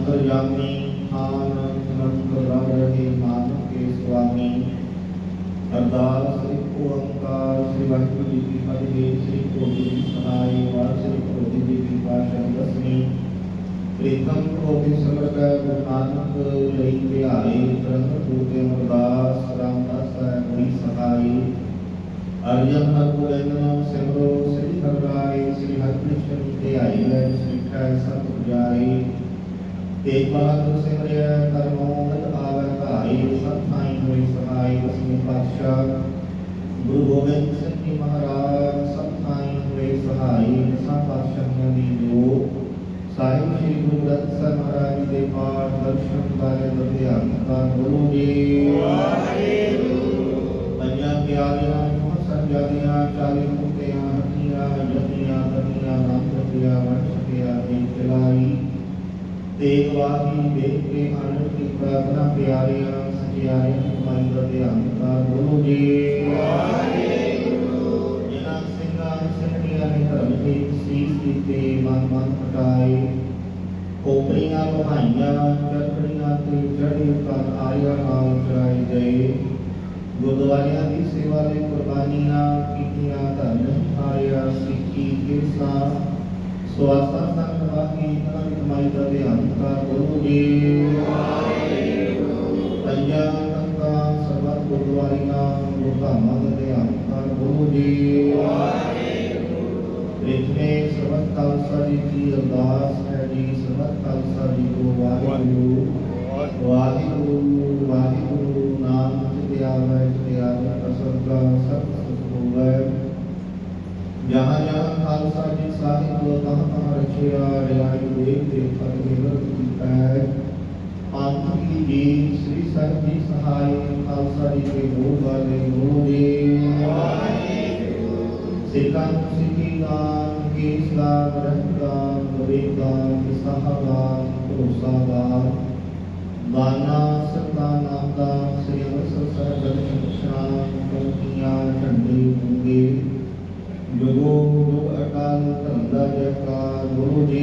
ਅੰਤਰਜਾਮੀ ਆਨ ਅਨੰਤ ਰਹੇ ਨਾਨਕ ਕੇ ਸੁਆਮੀ। ਅਰਦਾਸ ਇੱਕ ਓੰਕਾਰ ਸ੍ਰੀ ਵਾਹਿਗੁਰੂ ਜੀ ਕੀ ਫਤਿਹ, ਸ੍ਰੀ ਕੋਟੀ ਦੀ ਸਹਾਈ ਵਾਰ, ਸ੍ਰੀ ਕੋਟੀ ਜੀ ਕੀ ਪਾਸ਼ਾ ਦਸਵੀਂ ਪ੍ਰੀਤਮ ਕੋਟੀ ਸਮਰਕ ਗੁਰੂ ਨਾਨਕ ਲਈ ਧਿਆਏ, ਤਰੰਗ ਟੂਟੇ ਅਰਦਾਸ ਰਾਮਦਾਸ ਬੜੀ ਸਹਾਈ। ਅਰਜਨ ਹਰਗੋਬਿੰਦ ਸਿਮਰੋ, ਸ੍ਰੀ ਹਰਿ ਸ੍ਰੀ ਹਰਿਕ੍ਰਿਸ਼ਨ ਧਿਆਈ ਲੈ ਸਿੱਖੈ ਸਤ ਪੁਜਾਰੀ ਤੇਗ ਬਹਾਦਰ ਸਿਮਰਿਆ ਕਰਮੋ ਮਤ ਆਵੈ ਧਾਈ ਸਤ ਥਾਈ ਹੋਈ ਸਹਾਈ ਦਸਵੇਂ ਪਾਤਸ਼ਾਹ ਗੁਰੂ ਗੋਬਿੰਦ ਸਿੰਘ ਜੀ ਮਹਾਰਾਜ ਸਤ ਥਾਈ ਹੋਏ ਸਹਾਈ ਦਸਾਂ ਪਾਤਸ਼ਾਹਾਂ ਦੀ ਜੋ ਸਾਹਿਬ ਸ੍ਰੀ ਗੁਰੂ ਗ੍ਰੰਥ ਸਾਹਿਬ ਮਹਾਰਾਜ ਜੀ ਦੇ ਪਾਠ ਦਰਸ਼ਨ ਬਾਰੇ ਲੁਧਿਆਣਾ ਦਾ ਗੁਰੂ ਜੀ ਪੰਜਾਂ ਪਿਆਰਿਆਂ ਨੂੰ ਸੰਜਾਦੀਆਂ ਚਾਲੀ ਮੁਕਤਿਆਂ ਹੱਥੀਆਂ ਜਪੀਆਂ ਦਨੀਆਂ ਨਾਮ ਜਪਿਆ ਵਟ ਸਕਿਆ ਦੀ ਚਲਾਈ ਤੇਗ ਦੇਖ ਕੇ ਆਨੰਦ ਕੀ ਪ੍ਰਾਰਥਨਾ ਪਿਆਰਿਆਂ, ਸਚਿਆਰਿਆਂ ਕਮਾਈ ਦਾ ਧਿਆਨ ਕਰ ਗੁਰੂ ਜੀ। ਜਿਨ੍ਹਾਂ ਸਿੰਘਾਂ ਸਿੰਘਣੀਆਂ ਨੇ ਧਰਮ ਦੀ ਸੀਸ ਦਿੱਤੇ, ਮਨ ਮਨ ਪਟਾਏ। ਕੋਪਰੀਆਂ ਲੋਹਾਈਆਂ ਚਰਖੜੀਆਂ ਤੇ ਚੜ੍ਹੇ ਪਰ ਆਇਆ ਨਾਲ ਚੜਾਏ ਗਏ। ਗੁਰਦੁਆਰਿਆਂ ਦੀ ਸੇਵਾ ਲਈ ਕੁਰਬਾਨੀਆਂ ਕੀਤੀਆਂ ਧੰਨ ਆਇਆ ਸਿੱਖੀ ਕਿਰਸਾ ਸਵਾਸਾ ਸੰਗ ਬਾਕੀ ਇਹਨਾਂ ਕਮਾਈ ਦਾ ਧਿਆਨ ਕਰ ਗੁਰੂ ਜੀ ਪੰਜਾਂ ਤੰਕਾਂ ਸਰਬੱਤ ਗੁਰਦੁਆਰੀਆਂ, ਗੁਰਧਾਮਾਂ ਦਾ ਧਿਆਨ ਕਰ ਗੁਰੂ ਜੀ ਇਤਨੇ ਸਰਬੱਤ ਖਾਲਸਾ ਜੀ ਦੀ ਅਰਦਾਸ ਹੈ ਜੀ। ਸਰਬੱਤ ਖਾਲਸਾ ਜੀ ਕੋ ਵਾਹਿਗੁਰੂ। ਵਾਹਿਗੁਰੂ ਵਾਹਿਗੁਰੂ, ਨਾਮ ਤੇ ਆਵੇ ਤੇ ਆਵੇ, ਪ੍ਰਸੰਗਾ ਸਭ ਸੁਖ ਹੋਵੇ। ਜਹਾਂ ਜਹਾਂ ਖਾਲਸਾ ਜੀ ਸਾਹਿਬ ਤਹਾਂ ਤਹਾਂ ਰਚਿਆ ਰਿਆਈ ਦੇਵ ਦੇਵਤਾ ਦੇ ਵਰਤ ਕੀਤਾ ਹੈ ਪੰਥ ਕੀ ਜੀ ਸ੍ਰੀ ਸਾਹਿਬ ਜੀ ਸਹਾਈ ਖਾਲਸਾ ਜੀ ਕੇ ਬੋਲ ਵਾਲੇ ਗੁਰੂ ਜੀ ਸਿੱਖਾਂ ਨੂੰ ਸਿੱਖੀ ਦਾਨ ਕੇਸ ਦਾਨ ਰਹਿਤ ਦਾਨ ਵਿਵੇਕ ਦਾਨ ਵਿਸਾਹਾ ਦਾਨ ਭਰੋਸਾ ਦਾਨ ਦਾਨਾ ਸਰਦਾ ਨਾਮ ਦਾ ਸ੍ਰੀ ਅੰਮ੍ਰਿਤਸਰ ਸਾਹਿਬ ਦਰਸ਼ਨ ਸ਼ਾਨ ਕੋਟੀਆਂ ਝੰਡੇ ਮੁੰਗੇ ਜੁਗੋ ਗੁਰੂ ਅਕਾਲ ਧਰਮ ਦਾ ਜੈਕਾਰ ਗੁਰੂ ਜੀ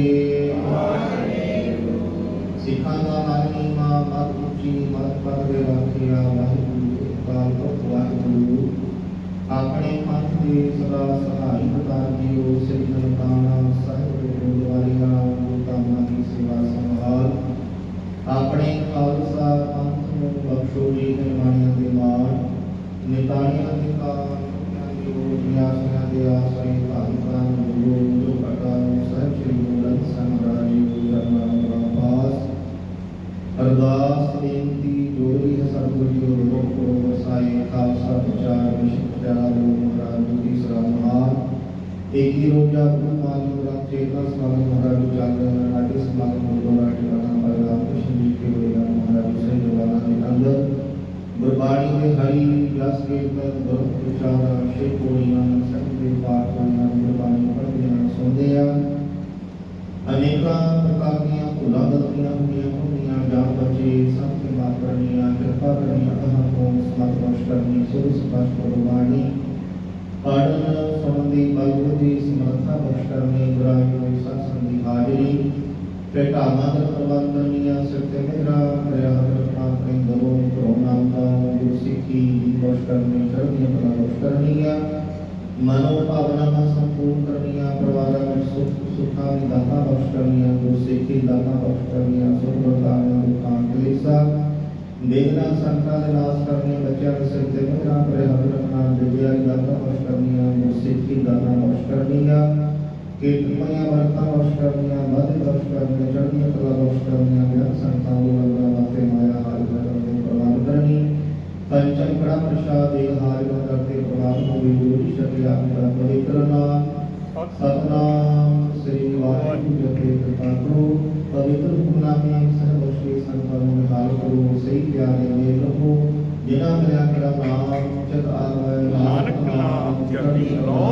ਸਿੱਖਾਂ ਦਾ ਮਾਨੀ ਮਾ ਮਤ ਉੱਚੀ ਮਤ ਪਦ ਦੇ ਰਾਖਿਆ ਵਾਹਿਗੁਰੂ ਅਕਾਲ ਪੁਰਖ ਵਾਹਿਗੁਰੂ ਆਪਣੇ ਪੰਥ ਦੇ ਸਦਾ ਸਹਾਈ ਬਤਾਰ ਜੀਓ ਸ੍ਰੀ ਨਨਕਾਣਾ ਸਾਹਿਬ ਦੇ ਗੁਰਦੁਆਰਿਆਂ ਗੁਰਧਾਮਾਂ ਦੀ ਸੇਵਾ ਸੰਭਾਲ ਆਪਣੇ ਖਾਲਸਾ ਪੰਥ ਨੂੰ ਬਖਸ਼ੋ ਜੀ ਨਿਰਮਾਣਿਆਂ ਦੇ ਮਾਣ ਨਿਤਾਣਿਆਂ ਦੇ ਕਾਨ ਦੀ ਰੋਟੀਆਂ ਸਿਆਂ ਦੇ ਆਸਰੇ ਧੰਨ ਧੰਨ ਗੁਰੂ ਜੋ ਅਕਾਲ ਸਾਹਿਬ ਸ੍ਰੀ ਗੁਰੂ ਗ੍ਰੰਥ ਸਾਹਿਬ ਮਹਾਰਾਜ ਜੀ ਗੁਰੂ ਗ੍ਰੰਥ ਪਾਸ ਅਰਦਾਸ, ਬੇਨਤੀ ਜੋੜੀ ਹੈ ਸਤਿਗੁਰੂ ਜੀ ਨੂੰ ਰੋਕ ਕਰੋ ਵਸਾਏ ਖਾਲਸਾ, ਪ੍ਰਚਾਰ ਵਿਸ਼ਵ ਪਿਆਰਾ ਗੁਰੂ ਮਹਾਰਾਜ ਜੀ ਦੀ ਸਲਾਮਾਨ ਏਕੀ ਰੋਜਾ ਗੁਰੂ ਮਾਨਿਓ ਰਾਤ ਚੇਤਨਾ ਸਮਾਗਮ ਮਹਾਰਾਜ ਜੀ ਚੱਲ ਰਹੇ ਹਨ ਨਾਟਕ ਸਮਾਗਮ ਗੁਰਦੁਆਰਾ ਟਿਕਾਣਾ ਪਰ ਰਾਮ ਕ੍ਰਿਸ਼ਨ ਜੀ ਕੇ ਹੋਏਗਾ ਮਹਾਰਾਜ ਜੀ ਸਹੀ ਜਵਾਨਾਂ ਦੇ ਅੰਦਰ ਗੁਰਬਾਣੀ ਦੇ ਹਰੀ ਜਸ ਕੀਰਤਨ ਗੁਰੂ ਪ੍ਰਚਾਰ ਸ਼ੇ ਕੋੜੀਆਂ ਸਭ ਦੇ ਪਾਠ ਹੋਈਆਂ ਗੁਰਬਾਣੀ ਪੜ੍ਹਦੇ ਹਨ ਸੁਣਦੇ ਹਨ ਅਨੇਕਾਂ ਪ੍ਰਕਾਰ ਦੀਆਂ ਭੁੱਲਾਂ ਗਲਤੀਆਂ ਹੁੰਦੀਆਂ ਹੁੰਦੀਆਂ ਜਾਂ ਬੱਚੇ, ਸਭ ਕੇ ਮਾਫ ਕਰਨੀਆਂ, ਕਿਰਪਾ ਕਰਨੀਆਂ ਕਹਾਂ ਤੋਂ ਸਮਤ ਬਖਸ਼ ਕਰਨੀ ਸੁਰ ਸਪਸ਼ਟ ਗੁਰਬਾਣੀ। ਪੜਨ ਸੰਬੰਧੀ ਬਲਬੁੱਧੀ ਸਮਰੱਥਾ ਬਖਸ਼ ਕਰਨੀ ਗੁਰਾਈ ਸਤਸੰਗ ਦੀ ਹਾਜ਼ਰੀ। ਭੇਟਾਵਾਂ ਦਾ ਪ੍ਰਬੰਧ ਕਰਨੀਆਂ, ਸਿਰ ਤੇ ਮੇਰਾ ਦਇਆ ਰੱਖਣਾ ਆਪਣੇ ਦਰੋਂ ਕਰੋ ਦਾ ਗੁਰਸਿੱਖੀ ਬਖਸ਼ ਕਰਨੀ, ਚੜ੍ਹਦੀਆਂ ਬਖਸ਼ ਕਰਨੀਆਂ। ਮਨੋ ਸੰਪੂਰਨ ਕਰਨੀਆਂ, ਪਰਿਵਾਰਾਂ ਵਿੱਚ ਸੁਖ, ਸੁੱਖਾਂ ਦੀ ਦਾਤਾਂ ਬਖਸ਼ ਕਰਨੀਆਂ, ਗੁਰਸਿੱਖੀ ਦਾਤਾਂ ਬਖਸ਼ ਕਰਨੀਆਂ, ਸੁਖ ਵਰਤਾਨੀਆਂ ਦੁੱਖਾਂ ਕਲੇਸ਼ਾਂ ਮੇਘਨਾ ਸੰਤਾਂ ਦੇ ਨਾਸ ਕਰਨੀਆਂ, ਬੱਚਿਆਂ ਦੇ ਸਿਰ ਤੇ ਮੇਰਾ ਪਰੇ ਹੱਥ ਰੱਖਣਾ ਵਿਦਿਆ ਦੀ ਦਾਤਾਂ ਬਖਸ਼ ਕਰਨੀਆਂ, ਗੁਰਸਿੱਖੀ ਦਾਤਾਂ ਬਖਸ਼ ਕਰਨੀਆਂ ਕੀਰਤਨੀਆਂ ਵਰਤਾਂ ਬਖਸ਼ ਕਰਨੀਆਂ, ਵਾਧੇ ਬਖਸ਼ ਕਰਨੀਆਂ, ਚੜ੍ਹਦੀਆਂ ਕਲਾ ਬਖਸ਼ ਕਰਨੀਆਂ ਜਿਨ੍ਹਾਂ ਮਿਲਿਆ ਮੇਰਾ ਨਾਮ ਜਦ ਆਵੇ ਨਾਨਕ ਨਾਮ ਚੜ੍ਹਦੀ ਕਲੋ।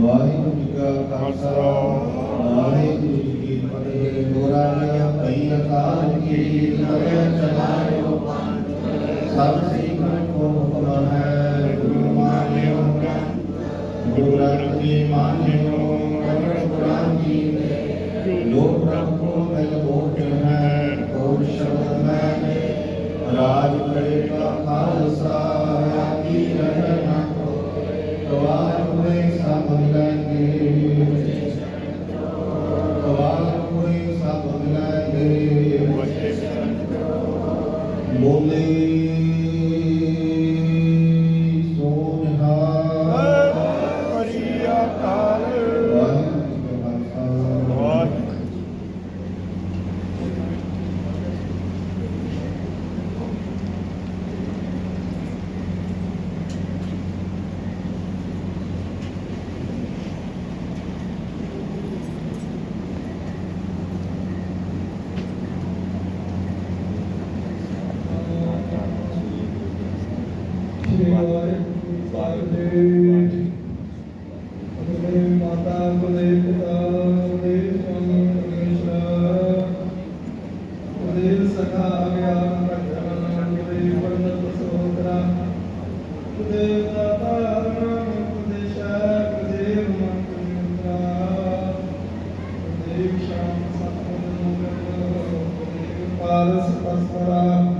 ਵਾਹਿਗੁਰੂ ਜੀ ਕਾ ਖਾਲਸਾ ਵਾਹਿਗੁਰੂ ਜੀ ਕੀ ਫਤਿਹ। ਗੋਰਾਇਆ ਭਈ ਅਕਾਲ ਕੀ ਕਰੇ ਚਲਾਇਓ ਸਭ ਸਿੱਖ ਕੋ ਹੁਕਮ ਹੈ? ਗੁਰੂ ਮਾਨਿਓ ਗੁਰੂ ਗ੍ਰੰਥ ਜੀ ਮਾਨਿਓ ਕਮਲ ਪੁਰਾਨ ਜੀ ਮਿਲ ਬੋਟ ਹੈ ਹੋਰ ਸ਼ਬਦ ਮੈਂ ਰਾਜ ਕਰੇ ਕਾ ਖਾਲਸਾ ਕੀ ਰਹਿਣਾ ਗਵਾਰ ਹੋਏ ਸਭ ਸ਼੍ਰੀ ਵਾਹਿਗੁਰੂ ਸਾਹਿਬ ਜੀ ਅਗਲੇ ਮਾਤਾ ਗੁਲੇ ਪਿਤਾ ਗੁਲੇ ਸਵਾਮੀ ਪਰਮੇਸ਼ਰ ਗੁਲੇ ਸਖਾ ਗਿਆਨ ਪ੍ਰਗਟਨ ਗੁਲੇ ਵਰਨਤ ਸੋਤਰਾ ਗੁਲੇ ਦਾਤਾ ਨਾਮ ਗੁਲੇ ਸ਼ਾਹ ਗੁਲੇ ਮੰਤ ਸ਼ਾਮ ਸਤਿਗੁਰੂ ਗੁਲੇ ਪਾਰਸ ਪਸਰਾ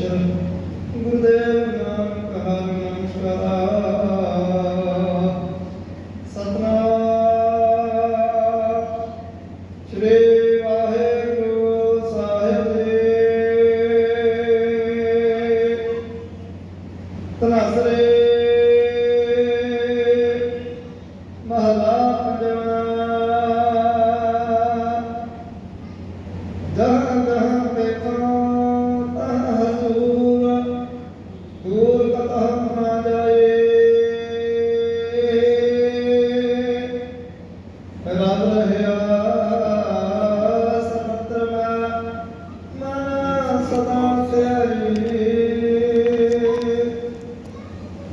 ਬ੍ਰਹਮ ਪਰਮੇਸ਼ਰ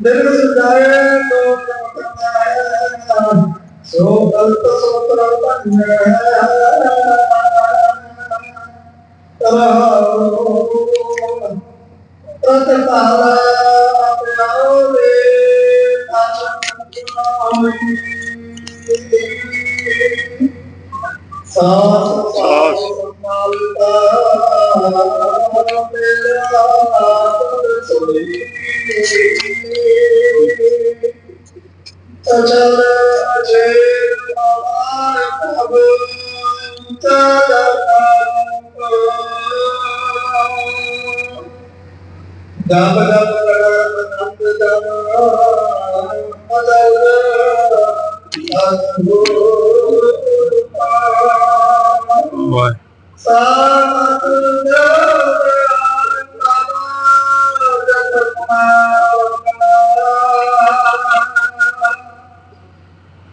ਦਿਲ ਸੁਦਾਏ ਤੋ ਸੋ ਗਲਤ ਸੋ ਤਰਪਨ ਤਰਾ ਤਤਕਾਲਾ ਆਪਣਾਓ ਦੇ ਸਾਸ ਸਾਸ ਮਾਲਤਾ ਮੇਰਾ ਆਪ ਸੁਣੀ Bye.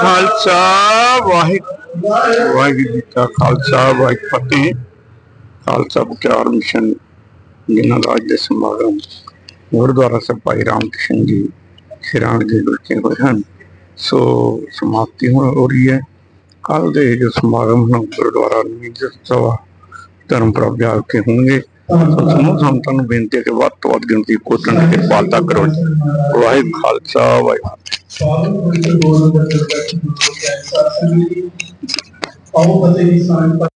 ਖਾਲਸਾ ਵਾਹਿਗੁਰੂ ਵਾਹਿਗੁਰੂ ਜੀ ਕਾ ਖਾਲਸਾ, ਵਾਹਿਗੁਰੂ ਫਤਿਹ। ਖਾਲਸਾ ਬਚਾਰ ਮਿਸ਼ਨ, ਜਿਨ੍ਹਾਂ ਦਾ ਅੱਜ ਦੇ ਸਮਾਗਮ ਗੁਰਦੁਆਰਾ ਸਾਹਿਬ ਭਾਈ ਰਾਮ ਕ੍ਰਿਸ਼ਨ ਜੀ ਸ਼ਿਰਾਂਗ ਦੇ ਵਿੱਚ ਹੋਏ ਹਨ, ਸੋ ਸਮਾਪਤੀ ਹੁਣ ਹੋ ਰਹੀ ਹੈ। ਕੱਲ ਦੇ ਜੋ ਸਮਾਗਮ ਹਨ ਗੁਰਦੁਆਰਾ ਨੀਂਦ ਸਭਾ, ਧਰਮ ਪ੍ਰਭਾ ਕੇ ਹੋਣਗੇ। ਸਮੂਹ ਸੰਤਾਂ ਨੂੰ ਬੇਨਤੀ ਹੈ ਕਿ ਵੱਧ ਤੋਂ ਵੱਧ ਗਿਣਤੀ ਪਹੁੰਚਣ ਦੀ ਕਿਰਪਾਲਤਾ ਕਰੋ ਜੀ। ਵਾਹਿਗੁਰੂ ਖਾਲਸਾ, ਵਾਹਿਗੁਰੂ ਆਓ ਬਤੇ ਦੀ ਸਾਂਝ